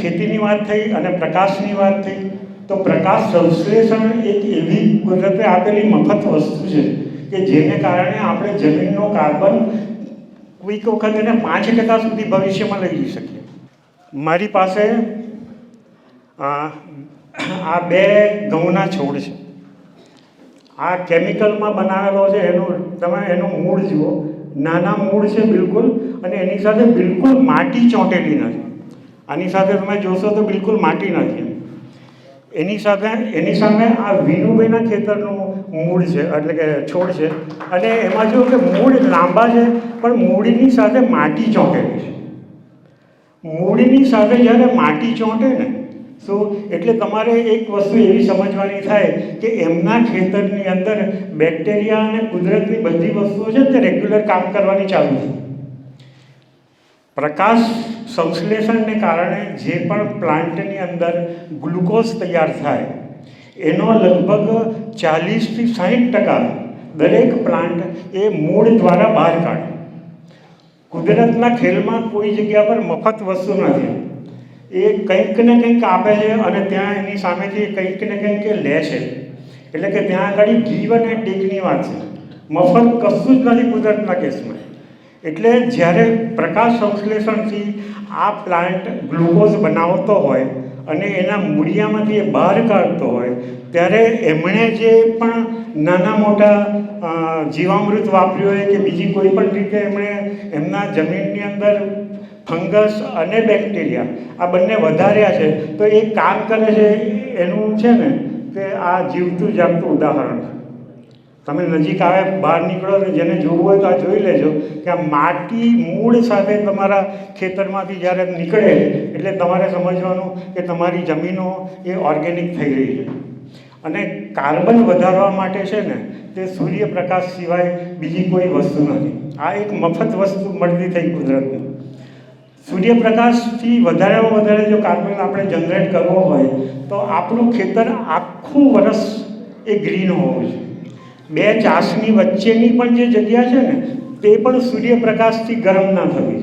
ખેતીની વાત થઈ અને પ્રકાશની વાત થઈ, તો પ્રકાશ સંશ્લેષણ એક એવી કુદરતે આપેલી મફત વસ્તુ છે કે જેને કારણે આપણે જમીનનો કાર્બન કોઈક વખત એને પાંચ ટકા સુધી ભવિષ્યમાં લઈ જઈ શકીએ. મારી પાસે આ બે ઘઉંના છોડ છે. આ કેમિકલમાં બનાવેલો છે, એનું તમે એનું મૂળ જુઓ. નાના મૂળ છે બિલકુલ અને એની સાથે બિલકુલ માટી ચોંટેલી નથી. આની સાથે તમે જોશો તો બિલકુલ માટી નથી. એની સાથે, એની સામે આ વિનુભાઈના ખેતરનું મૂળ છે, એટલે કે છોડ છે. અને એમાં જો કે મૂળ લાંબા છે, પણ મૂળની સાથે માટી ચોંટેલી છે. મૂળની સાથે જ્યારે માટી ચોંટે ને સો એટલે તમારે એક વસ્તુ એવી સમજવાની થાય કે એમના ખેતરની અંદર બેક્ટેરિયા અને કુદરતની બધી વસ્તુઓ છે તે રેગ્યુલર કામ કરવાની ચાલુ છે. પ્રકાશ સંશ્લેષણને કારણે જે પણ પ્લાન્ટની અંદર ગ્લુકોઝ તૈયાર થાય, એનો લગભગ ચાલીસથી સાહીઠ ટકા દરેક પ્લાન્ટ એ મૂળ દ્વારા બહાર કાઢે. કુદરતના ખેલમાં કોઈ જગ્યા પર મફત વસ્તુ નથી. એ કંઈક ને કંઈક આપે છે અને ત્યાં એની સામેથી કંઈક ને કંઈક લે છે. એટલે કે ત્યાં આગળ ગીવ અને ટેકની વાત છે. મફત કશું જ નથી કુદરતના કેસમાં. એટલે જ્યારે પ્રકાશ સંશ્લેષણથી આ પ્લાન્ટ ગ્લુકોઝ બનાવતો હોય અને એના મૂળિયામાંથી એ બહાર કાઢતો હોય, ત્યારે એમણે જે પણ નાના મોટા જીવામૃત વાપર્યું હોય કે બીજી કોઈ પણ રીતે એમણે એમના જમીનની અંદર ફંગસ અને બેક્ટેરિયા આ બંને વધાર્યા છે, તો એ કામ કરે છે એનું છે ને કે આ જીવતું જાગતું ઉદાહરણ. છે તમે નજીક આવે, બહાર નીકળો ને જેને જોવું હોય તો આ જોઈ લેજો કે આ માટી મૂળ સાથે તમારા ખેતરમાંથી જ્યારે નીકળે, એટલે તમારે સમજવાનું કે તમારી જમીનો એ ઓર્ગેનિક થઈ રહી છે. અને કાર્બન વધારવા માટે છે ને, તે સૂર્યપ્રકાશ સિવાય બીજી કોઈ વસ્તુ નથી. આ એક મફત વસ્તુ મળતી થઈ કુદરતની. સૂર્યપ્રકાશથી વધારેમાં વધારે જો કાર્બન આપણે જનરેટ કરવો હોય, તો આપણું ખેતર આખું વરસ એ ગ્રીન હોવું જોઈએ. બે ચાસની વચ્ચેની પણ જે જગ્યા છે ને, તે પણ સૂર્યપ્રકાશથી ગરમ ના થવી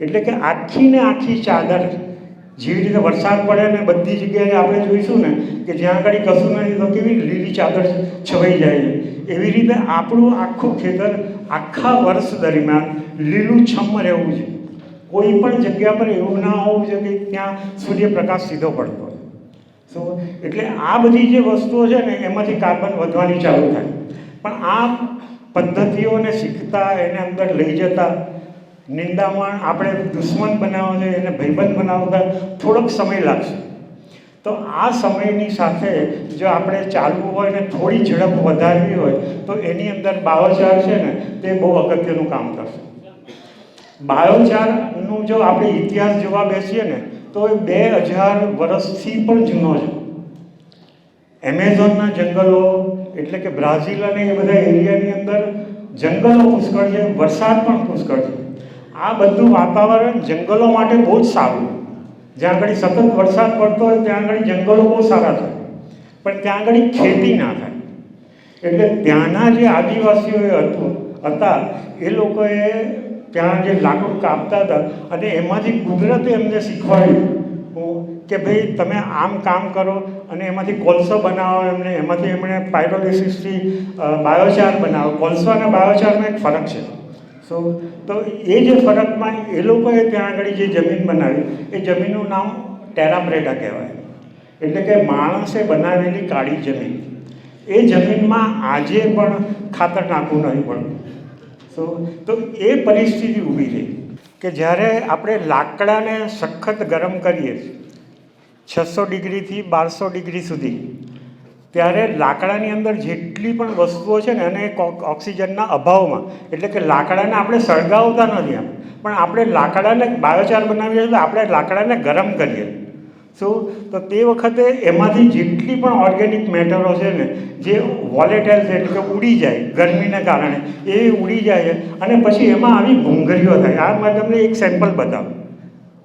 એટલે કે આખી ને આખી ચાદર, જેવી રીતે વરસાદ પડે ને બધી જગ્યાએ આપણે જોઈશું ને, કે જ્યાં આગળ કશું નથી, તો કેવી લીલી ચાદર છવાઈ જાય. છે એવી રીતે આપણું આખું ખેતર આખા વર્ષ દરમિયાન લીલું છમ રહેવું જોઈએ. કોઈ પણ જગ્યા પર એવું ના હોવું જોઈએ કે ત્યાં સૂર્યપ્રકાશ સીધો પડતો સો એટલે આ બધી જે વસ્તુઓ છે ને, એમાંથી કાર્બન વધવાની ચાલુ થાય. પણ આ પદ્ધતિઓને શીખતા, એને અંદર લઈ જતા, નિંદામણ આપણે દુશ્મન બનાવવા જોઈએ, એને ભયબંધ બનાવતા, થોડોક સમય લાગશે. તો આ સમયની સાથે જો આપણે ચાલવું હોય ને, થોડી ઝડપ વધારવી હોય, તો એની અંદર બાવચાર છે ને, તે બહુ અગત્યનું કામ કરશે. બાયોચારનું જો આપણે ઇતિહાસ જોવા બેસીએ ને તો એ બે હજાર વર્ષથી પણ જૂનો છે. એમેઝોનના જંગલો, એટલે કે બ્રાઝિલ અને એ બધા એરિયાની અંદર જંગલો પુષ્કળ છે, વરસાદ પણ પુષ્કળ છે. આ બધું વાતાવરણ જંગલો માટે બહુ જ સારું. જ્યાં આગળ સતત વરસાદ પડતો હોય, ત્યાં આગળ જંગલો બહુ સારા થાય. પણ ત્યાં આગળ ખેતી ના થાય. એટલે ત્યાંના જે આદિવાસીઓ હતું હતા એ લોકોએ ત્યાં જે લાકડું કાપતા હતા અને એમાંથી કુદરતે એમને શીખવાડ્યું. કે ભાઈ તમે આમ કામ કરો અને એમાંથી કોલસો બનાવો એમને, એમાંથી એમણે પાયરોલિસિસથી બાયોચાર બનાવો. કોલસો અને બાયોચારમાં એક ફરક છે. સો તો એ જે ફરકમાં એ લોકોએ ત્યાં આગળ જે જમીન બનાવી, એ જમીનનું નામ ટેરાપ્રેટા કહેવાય. એટલે કે માણસે બનાવેલી કાળી જમીન. એ જમીનમાં આજે પણ ખાતર નાખવું નહીં પડતું. સો તો એ પરિસ્થિતિ ઊભી રહી કે જ્યારે આપણે લાકડાને સખત ગરમ કરીએ છસો ડિગ્રીથી બારસો ડિગ્રી સુધી, ત્યારે લાકડાની અંદર જેટલી પણ વસ્તુઓ છે ને અને ઓક્સિજનના અભાવમાં, એટલે કે લાકડાને આપણે સળગાવતા નથી એમ, પણ આપણે લાકડાને બાયોચાર બનાવીએ તો આપણે લાકડાને ગરમ કરીએ. શું તો તે વખતે એમાંથી જેટલી પણ ઓર્ગેનિક મેટરો છે ને, જે વોલેટાઇલ છે, એટલે કે ઉડી જાય ગરમીને કારણે, એ ઉડી જાય અને પછી એમાં આવી ભૂંગરીઓ થાય. આ મેં તમને એક સેમ્પલ બતાવું.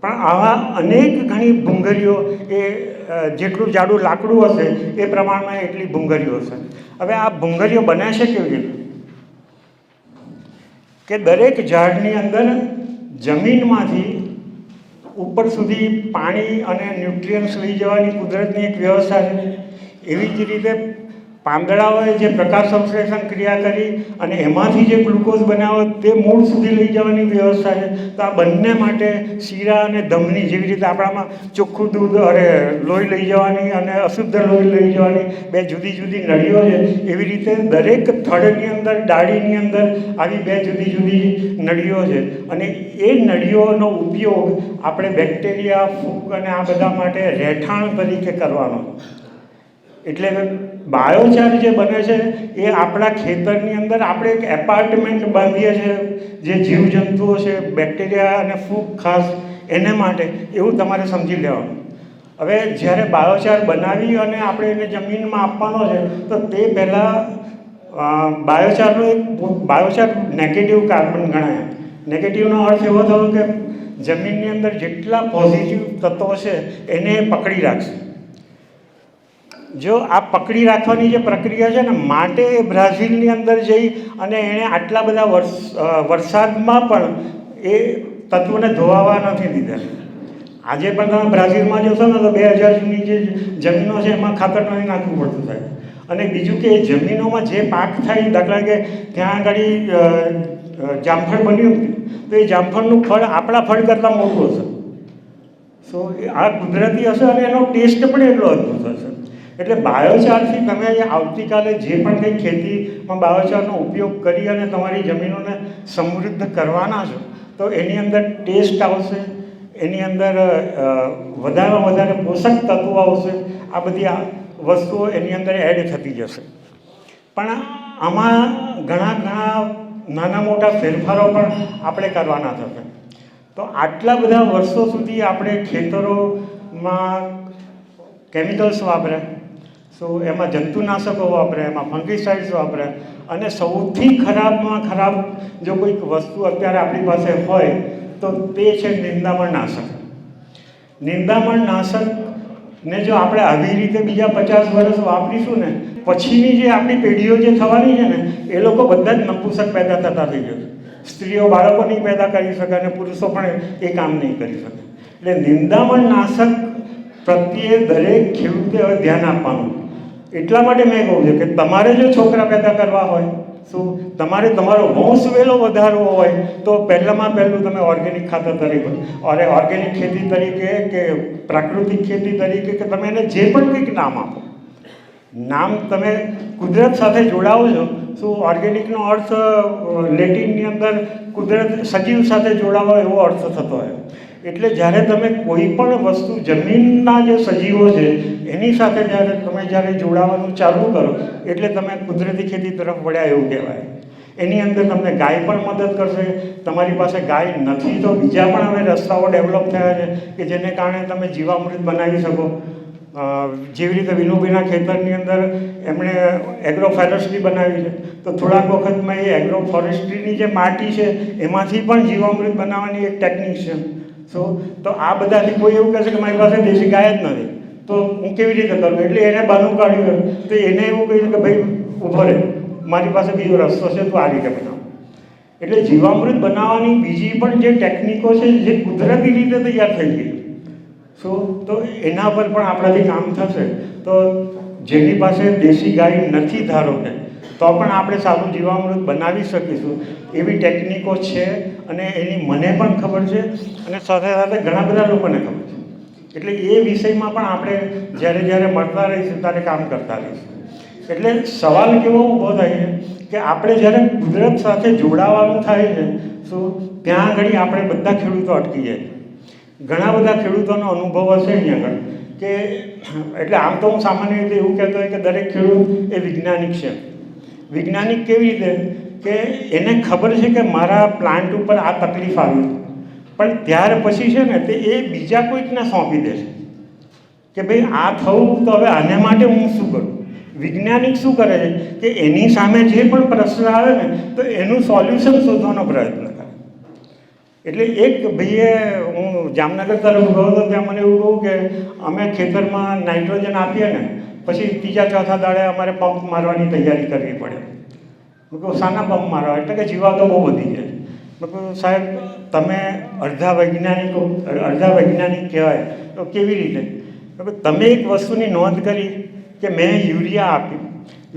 પણ આવા અનેક ઘણી ભૂંગરીઓ એ જેટલું જાડું લાકડું હશે, એ પ્રમાણમાં એટલી ભૂંગરીઓ હશે. હવે આ ભૂંગરીઓ બને છે કેવી રીતે? કે દરેક ઝાડની અંદર જમીનમાંથી ઉપર સુધી પાણી અને ન્યુટ્રિયન્ટ્સ લઈ જવાની કુદરતની એક વ્યવસ્થા છે. એવી જ રીતે પાંદડાઓએ જે પ્રકાશ સંશ્લેષણ ક્રિયા કરી અને એમાંથી જે ગ્લુકોઝ બનાવો તે મૂળ સુધી લઈ જવાની વ્યવસ્થા છે. તો આ બંને માટે શીરા અને ધમની જેવી રીતે આપણામાં ચોખ્ખું દૂધ અરે લોહી લઈ જવાની અને અશુદ્ધ લોહી લઈ જવાની બે જુદી જુદી નળીઓ છે, એવી રીતે દરેક થડની અંદર, ડાળીની અંદર આવી બે જુદી જુદી નળીઓ છે. અને એ નળીઓનો ઉપયોગ આપણે બેક્ટેરિયા, ફૂગ અને આ બધા માટે રહેઠાણ તરીકે કરવાનો. એટલે બાયોચાર જે બને છે, એ આપણા ખેતરની અંદર આપણે એક એપાર્ટમેન્ટ બાંધીએ છીએ જે જીવજંતુઓ છે, બેક્ટેરિયા અને ફૂગ ખાસ એને માટે, એવું તમારે સમજી લેવાનું. હવે જ્યારે બાયોચાર બનાવી અને આપણે એને જમીનમાં આપવાનો છે, તો તે પહેલાં બાયોચારનો એક બાયોચાર નેગેટિવ કાર્બન ગણાય. નેગેટિવનો અર્થ એવો થયો કે જમીનની અંદર જેટલા પોઝિટિવ તત્વો છે, એને પકડી રાખશે. જો આ પકડી રાખવાની જે પ્રક્રિયા છે ને, માટે બ્રાઝિલની અંદર જઈ અને એણે આટલા બધા વર્ષ વરસાદમાં પણ એ તત્વોને ધોવાવા નથી દીધા. આજે પણ તમે બ્રાઝિલમાં જોશો ને, તો બે હજાર જૂની જે જમીનો છે, એમાં ખાતર નથી નાખવું પડતું થાય. અને બીજું કે, એ જમીનોમાં જે પાક થાય દાખલા કે ત્યાં આગળ જામફળ બન્યું તો એ જામફળનું ફળ આપણા ફળ કરતાં મોટું હશે. સો આ કુદરતી હશે અને એનો ટેસ્ટ પણ એટલો અદ્ભુત હશે. એટલે બાયોચારથી તમે આવતીકાલે જે પણ કંઈ ખેતીમાં બાયોચારનો ઉપયોગ કરી અને તમારી જમીનોને સમૃદ્ધ કરવાના છો, તો એની અંદર ટેસ્ટ આવશે, એની અંદર વધારેમાં વધારે પોષક તત્વો આવશે, આ બધી વસ્તુઓ એની અંદર એડ થતી જશે. પણ આમાં ઘણા ઘણા નાના મોટા ફેરફારો પણ આપણે કરવાના થશે. તો આટલા બધા વર્ષો સુધી આપણે ખેતરોમાં કેમિકલ્સ વાપર્યા. સો એમાં જંતુનાશકો વાપરે, એમાં ફંગીસાઇડ્સ વાપરે. અને સૌથી ખરાબમાં ખરાબ જો કોઈક વસ્તુ અત્યારે આપણી પાસે હોય, તો તે છે નિંદામણ નાશક. નિંદામણ નાશકને જો આપણે આવી રીતે બીજા પચાસ વર્ષ વાપરીશું ને, પછીની જે આપણી પેઢીઓ જે થવાની છે ને, એ લોકો બધા જ નપુસક પેદા થતા થઈ જશે. સ્ત્રીઓ બાળકો નહીં પેદા કરી શકે અને પુરુષો પણ એ કામ નહીં કરી શકે. એટલે નિંદામણ નાશક પ્રત્યે દરેક ખેડૂતે હવે ધ્યાન આપવાનું. એટલા માટે મેં કહું છું કે તમારે જો છોકરા પેદા કરવા હોય, શું તમારે તમારો વંશ વેલો વધારવો હોય, તો પહેલાંમાં પહેલું તમે ઓર્ગેનિક ખાતર તરીકે, અરે ઓર્ગેનિક ખેતી તરીકે કે પ્રાકૃતિક ખેતી તરીકે કે તમે એને જે પણ કંઈક નામ આપો. નામ તમે કુદરત સાથે જોડાવો છો, શું ઓર્ગેનિકનો અર્થ લેટિનની અંદર કુદરત સજીવ સાથે જોડાવો એવો અર્થ થતો હોય. એટલે જ્યારે તમે કોઈ પણ વસ્તુ જમીનના જે સજીવો છે, એની સાથે જ્યારે તમે જ્યારે જોડાવાનું ચાલુ કરો, એટલે તમે કુદરતી ખેતી તરફ વળ્યા એવું કહેવાય. એની અંદર તમને ગાય પણ મદદ કરશે. તમારી પાસે ગાય નથી તો બીજા પણ હવે રસ્તાઓ ડેવલપ થયા છે કે જેને કારણે તમે જીવામૃત બનાવી શકો. જેવી રીતે વિનુભાઈના ખેતરની અંદર એમણે એગ્રો ફોરેસ્ટ્રી બનાવી છે. તો થોડાક વખતમાં એ એગ્રો ફોરેસ્ટ્રીની જે માટી છે, એમાંથી પણ જીવામૃત બનાવવાની એક ટેકનિક છે. સો તો આ બધાથી કોઈ એવું કહેશે કે મારી પાસે દેશી ગાય જ નથી. તો હું કેવી રીતે કરું? એટલે એને બાનું કાઢ્યું તો એને એવું કહ્યું કે ભાઈ ઊભો રહે. મારી પાસે બીજો રસ્તો છે, તો આ રીતે બનાવ. એટલે જીવામૃત બનાવવાની બીજી પણ જે ટેકનિકો છે, જે કુદરતી રીતે તૈયાર થઈ ગઈ. સો તો એના પર પણ આપણાથી કામ થશે. તો જેની પાસે દેશી ગાય નથી ધારો કે, તો પણ આપણે સારું જીવામૃત બનાવી શકીશું. એવી ટેકનિકો છે અને એની મને પણ ખબર છે અને સાથે સાથે ઘણા બધા લોકોને ખબર છે. એટલે એ વિષયમાં પણ આપણે જ્યારે જ્યારે મળતા રહીશું ત્યારે કામ કરતા રહીશું. એટલે સવાલ કેવો ઊભો થાય છે કે આપણે જ્યારે કુદરત સાથે જોડાવાનું થાય છે શું ત્યાં આગળ આપણે બધા ખેડૂતો અટકી જાય ઘણા બધા ખેડૂતોનો અનુભવ હશે અહીંયા આગળ કે, એટલે આમ તો હું સામાન્ય રીતે એવું કહેતો હોય કે દરેક ખેડૂત એ વૈજ્ઞાનિક છે. વૈજ્ઞાનિક કેવી રીતે? કે એને ખબર છે કે મારા પ્લાન્ટ ઉપર આ તકલીફ આવી. પણ ત્યાર પછી છે ને તે એ બીજા કોઈકને સોંપી દે છે. કે ભાઈ આ થવું તો હવે આને માટે હું શું કરું? વૈજ્ઞાનિક શું કરે છે? કે એની સામે જે પણ પ્રશ્ન આવે ને, તો એનું સોલ્યુશન શોધવાનો પ્રયત્ન કરે. એટલે એક ભાઈએ, હું જામનગર તરફ ગયો હતો ત્યાં મને એવું કહું કે અમે ખેતરમાં નાઇટ્રોજન આપીએ ને, પછી ત્રીજા ચોથા દાડે અમારે પંપ મારવાની તૈયારી કરવી પડે. હું કહું શાના પંપ મારો. એટલે કે જીવાતો બહુ વધી જાય મેં કહું સાહેબ, તમે અડધા વૈજ્ઞાનિકો, અડધા વૈજ્ઞાનિક કહેવાય, તો કેવી રીતે? તમે એક વસ્તુની નોંધ કરી કે મેં યુરિયા આપ્યું.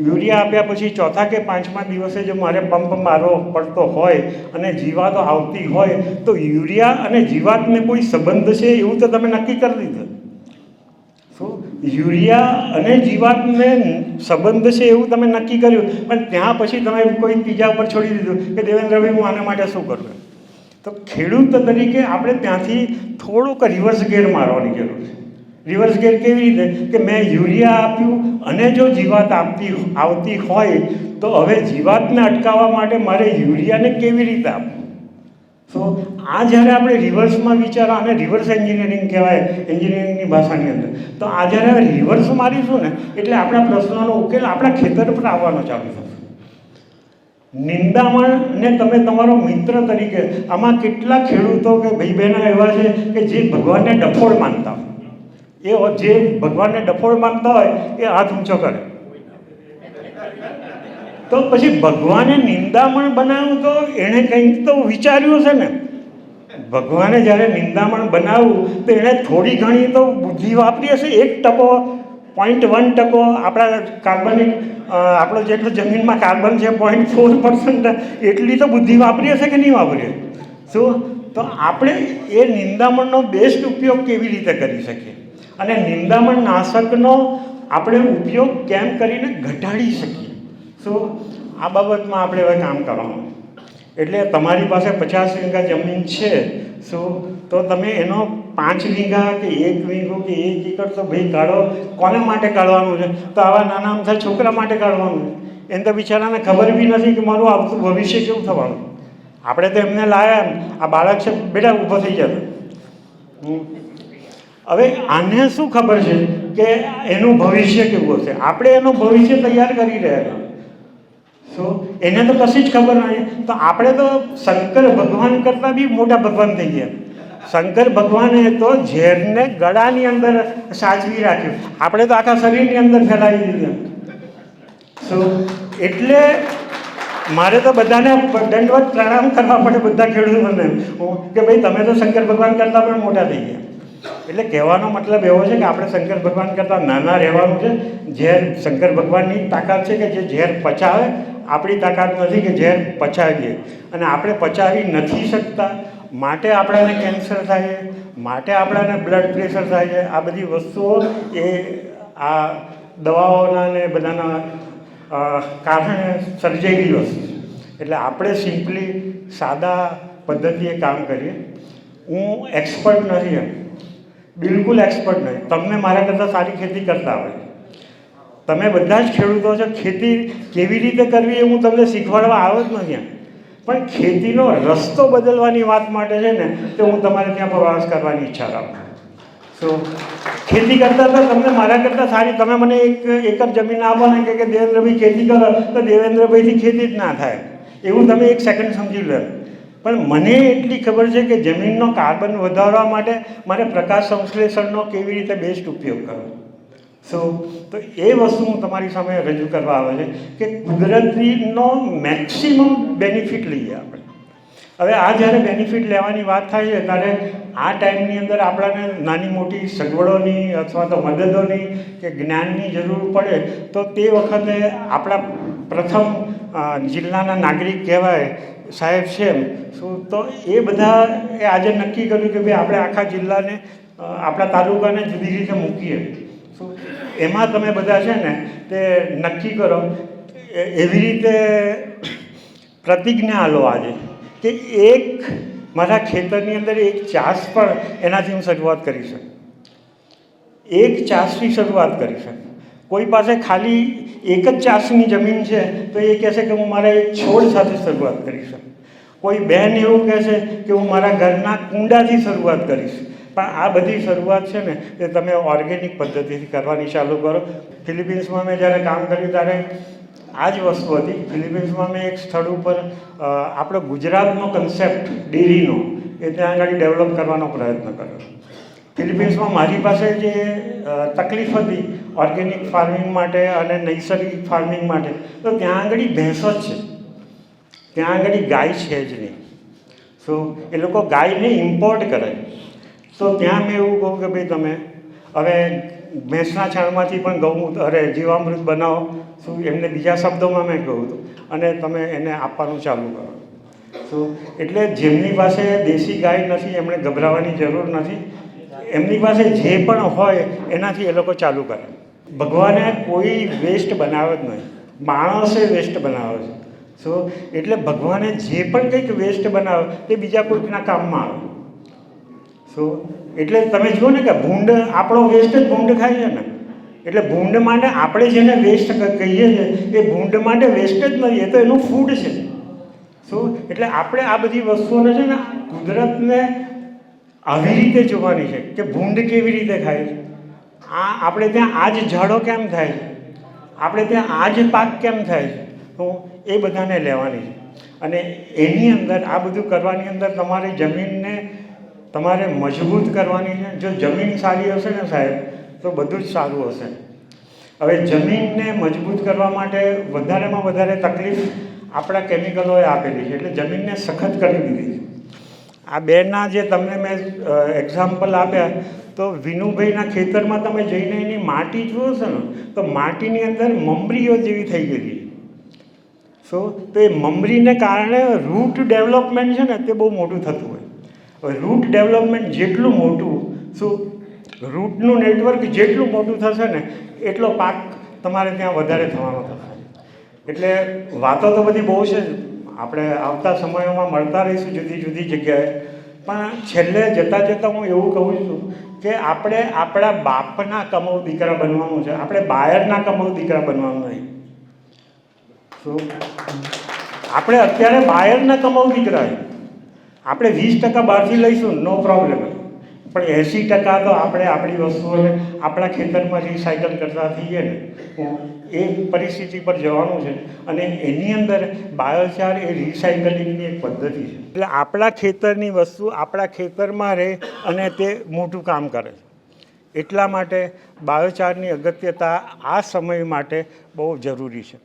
યુરિયા આપ્યા પછી ચોથા કે પાંચમા દિવસે જો મારે પંપ મારવો પડતો હોય અને જીવાતો આવતી હોય, તો યુરિયા અને જીવાતને કોઈ સંબંધ છે એવું તો તમે નક્કી કરી દીધું. શું યુરિયા અને જીવાતને સંબંધ છે એવું તમે નક્કી કર્યું. પણ ત્યાં પછી તમે કોઈ બીજા ઉપર છોડી દીધું કે દેવેન્દ્રભાઈ હું આના માટે શું કરું? તો ખેડૂત તરીકે આપણે ત્યાંથી થોડુંક રિવર્સ ગેર મારવાની જરૂર છે. રિવર્સ ગેર કેવી રીતે? કે મેં યુરિયા આપ્યું અને જો જીવાત આપતી, આવતી હોય, તો હવે જીવાતને અટકાવવા માટે મારે યુરિયાને કેવી રીતે આપવું? સો આ જ્યારે આપણે રિવર્સમાં વિચારો આને રિવર્સ એન્જિનિયરિંગ કહેવાય એન્જિનિયરિંગની ભાષાની અંદર. તો આ જ્યારે રિવર્સ મારીશું ને, એટલે આપણા પ્રશ્નોનો ઉકેલ આપણા ખેતર પર આવવાનો ચાલુ થશે. નિંદામણને તમે તમારો મિત્ર તરીકે, આમાં કેટલા ખેડૂતો કે ભાઈ બહેનો એવા છે કે જે ભગવાનને ડફોળ માનતા હોય. એ જે ભગવાનને ડફોળ માનતા હોય, એ હાથ ઊંચો કરે. તો પછી ભગવાને નિંદામણ બનાવ્યું તો એણે કંઈક તો વિચાર્યું છે ને. ભગવાને જ્યારે નિંદામણ બનાવ્યું તો એણે થોડી ઘણી તો બુદ્ધિ વાપરી હશે. એક ટકો પોઈન્ટ વન ટકો, આપણા કાર્બનિક આપણો જેટલો જમીનમાં કાર્બન છે પોઈન્ટ ફોર પર્સન્ટ એટલી તો બુદ્ધિ વાપરી હશે કે નહીં વાપરી શું? તો આપણે એ નિંદામણનો બેસ્ટ ઉપયોગ કેવી રીતે કરી શકીએ? અને નિંદામણ નાશકનો આપણે ઉપયોગ કેમ કરીને ઘટાડી શકીએ? શું આ બાબતમાં આપણે હવે કામ કરવાનું. એટલે તમારી પાસે પચાસ વીઘા જમીન છે. શું તો તમે એનો પાંચ વીઘા કે એક વીઘો કે એક એકર તો ભાઈ કાઢો. કોને માટે કાઢવાનું છે? તો આવા નાના અમથા છોકરા માટે કાઢવાનું છે. એને તો બિચારાને ખબર બી નથી કે મારું આવતું ભવિષ્ય કેવું થવાનું. આપણે તો એમને લાવ્યા આ બાળક છે, બેટા ઊભો થઈ જતો. હવે આને શું ખબર છે કે એનું ભવિષ્ય કેવું હશે? આપણે એનું ભવિષ્ય તૈયાર કરી રહ્યા શું એને તો કશી જ ખબર નહીં તો આપણે તો શંકર ભગવાન કરતાં બી મોટા ભગવાન થઈ ગયા. શંકર ભગવાને તો ઝેરને ગળાની અંદર સાચવી રાખ્યું. આપણે તો આખા શરીરની અંદર ફેલાવી દીધું સો એટલે મારે તો બધાને દંડવત પ્રણામ કરવા પડે બધા ખેડૂતોને મને કે ભાઈ, તમે તો શંકર ભગવાન કરતાં પણ મોટા થઈ ગયા. એટલે કહેવાનો મતલબ એવો છે કે આપણે શંકર ભગવાન કરતાં નાના રહેવાનું છે. ઝેર, શંકર ભગવાનની તાકાત છે કે જે ઝેર પચાવે આપણી તાકાત નથી કે ઝેર પચાવીએ અને આપણે પચાવી નથી શકતા. માટે આપણાને કેન્સર થાય, માટે આપણાને બ્લડ પ્રેશર થાય. છે આ બધી વસ્તુઓ એ આ દવાઓના ને બધાના કારણે સર્જાયેલી વસ્તુ એટલે આપણે સિમ્પલી સાદા પદ્ધતિએ કામ કરીએ. હું એક્સપર્ટ નથી એમ. બિલકુલ એક્સપર્ટ નહીં તમને મારા કરતાં સારી ખેતી કરતા આવડે તમે બધા જ ખેડૂતો છો, ખેતી કેવી રીતે કરવી એ હું તમને શીખવાડવા આવ્યો જ નથી પણ ખેતીનો રસ્તો બદલવાની વાત માટે છે ને, તો હું તમારે ત્યાં પ્રવાસ કરવાની ઈચ્છા રાખું સો ખેતી કરતા તો તમને મારા કરતાં સારી, તમે મને એક એકર જમીન આપો ને કે દેવેન્દ્રભાઈ ખેતી કરો, તો દેવેન્દ્રભાઈથી ખેતી જ ના થાય. એવું તમે એક સેકન્ડ સમજી લો. પણ મને એટલી ખબર છે કે જમીનનો કાર્બન વધારવા માટે મારે પ્રકાશ સંશ્લેષણનો કેવી રીતે બેસ્ટ ઉપયોગ કરવો. સો તો એ વસ્તુ હું તમારી સામે રજૂ કરવા આવે છે કે કુદરતીનો મેક્સિમમ બેનિફિટ લઈએ આપણે. હવે આ જ્યારે બેનિફિટ લેવાની વાત થાય છે, ત્યારે આ ટાઈમની અંદર આપણાને નાની મોટી સગવડોની અથવા તો મદદોની કે જ્ઞાનની જરૂર પડે, તો તે વખતે આપણા પ્રથમ જિલ્લાના નાગરિક કહેવાય સાહેબ છે એમ. શું તો એ બધા એ આજે નક્કી કર્યું કે ભાઈ આપણે આખા જિલ્લાને આપણા તાલુકાને જુદી રીતે મૂકીએ. એમાં તમે બધા છે ને તે નક્કી કરો એવી રીતે પ્રતિજ્ઞા લો આજે કે એક મારા ખેતરની અંદર એક ચાસ પણ એનાથી હું શરૂઆત કરી શકું. એક ચાસની શરૂઆત કરી શકું. કોઈ પાસે ખાલી એક જ ચાસની જમીન છે તો એ કહેશે કે હું મારા એક છોડ સાથે શરૂઆત કરી શકું. કોઈ બહેન એવું કહેશે કે હું મારા ઘરના કુંડાથી શરૂઆત કરીશ પણ આ બધી શરૂઆત છે ને, એ તમે ઓર્ગેનિક પદ્ધતિથી કરવાની ચાલુ કરો. ફિલિપિન્સમાં મેં જ્યારે કામ કર્યું ત્યારે આ જ વસ્તુ હતી. ફિલિપિન્સમાં મેં એક સ્થળ ઉપર આપણો ગુજરાતનો કન્સેપ્ટ ડેરીનો, એ ત્યાં આગળ ડેવલપ કરવાનો પ્રયત્ન કર્યો. ફિલિપિન્સમાં મારી પાસે જે તકલીફ હતી ઓર્ગેનિક ફાર્મિંગ માટે અને નૈસર્ગિક ફાર્મિંગ માટે, તો ત્યાં આગળ ભેંસો જ છે. ત્યાં આગળ ગાય છે જ નહીં. સો એ લોકો ગાયને ઇમ્પોર્ટ કરે. તો ત્યાં મેં એવું કહું કે ભાઈ તમે હવે ભેંસના છાણમાંથી પણ ગૌમૂત્ર અરે જીવામૃત બનાવો. શું એમને બીજા શબ્દોમાં મેં કહ્યું હતું. અને તમે એને આપવાનું ચાલુ કરો. સો એટલે જેમની પાસે દેશી ગાય નથી, એમણે ગભરાવાની જરૂર નથી. એમની પાસે જે પણ હોય, એનાથી એ લોકો ચાલુ કરે. ભગવાને કોઈ વેસ્ટ બનાવે જ નહીં. માણસે વેસ્ટ બનાવ્યો છે. સો એટલે ભગવાને જે પણ કંઈક વેસ્ટ બનાવે, તે બીજા કોઈકના કામમાં આવે. સો એટલે તમે જુઓ ને કે ભૂંડ આપણો વેસ્ટ જ ભૂંડ ખાય છે ને. એટલે ભૂંડ માટે આપણે જેને વેસ્ટ કહીએ છીએ એ ભૂંડ માટે વેસ્ટ જ નથી એ તો એનું ફૂડ છે. શું એટલે આપણે આ બધી વસ્તુઓને છે ને કુદરતને આવી રીતે જોવાની છે કે ભૂંડ કેવી રીતે ખાય છે. આ આપણે ત્યાં આ જ ઝાડો કેમ થાય છે? આપણે ત્યાં આ જ પાક કેમ થાય છે? તો એ બધાને લેવાની છે. અને એની અંદર આ બધું કરવાની અંદર તમારે જમીનને તમારે મજબૂત કરવાની છે. જો જમીન સારી હશે ને સાહેબ, તો બધું જ સારું હશે. હવે જમીનને મજબૂત કરવા માટે વધારેમાં વધારે તકલીફ આપણા કેમિકલોએ આપેલી છે. એટલે જમીનને સખત કરી દીધી છે. આ બેના જે તમને મેં એક્ઝામ્પલ આપ્યા, તો વિનુભાઈના ખેતરમાં તમે જઈને એની માટી જુઓ છો ને, તો માટીની અંદર મમરીઓ જેવી થઈ ગયેલી સો તો એ મમરીને કારણે રૂટ ડેવલપમેન્ટ છે ને, તે બહુ મોટું થતું હોય. રૂટ ડેવલપમેન્ટ જેટલું મોટું, શું? રૂટનું નેટવર્ક જેટલું મોટું થશે ને, એટલો પાક તમારે ત્યાં વધારે થવાનો થશે. એટલે વાતો તો બધી બહુ છે, આપણે આવતા સમયોમાં મળતા રહીશું જુદી જુદી જગ્યાએ. પણ છેલ્લે જતાં જતાં હું એવું કહું છું કે આપણે આપણા બાપના કમાઉ દીકરા બનવાનું છે, આપણે બાયરના કમાઉ દીકરા બનવાનું નહીં. શું? આપણે અત્યારે બાયરના કમાઉ દીકરા છે આપણે વીસ ટકા બહારથી લઈશું નો પ્રોબ્લેમ પણ એંસી ટકા તો આપણે આપણી વસ્તુઓને આપણા ખેતરમાં રિસાયકલ કરતા થઈએ ને, એ પરિસ્થિતિ પર જવાનું છે. અને એની અંદર બાયોચાર એ રિસાયકલિંગની એક પદ્ધતિ છે. એટલે આપણા ખેતરની વસ્તુ આપણા ખેતરમાં રહે અને તે મોટું કામ કરે છે. એટલા માટે બાયોચારની અગત્યતા આ સમય માટે બહુ જરૂરી છે.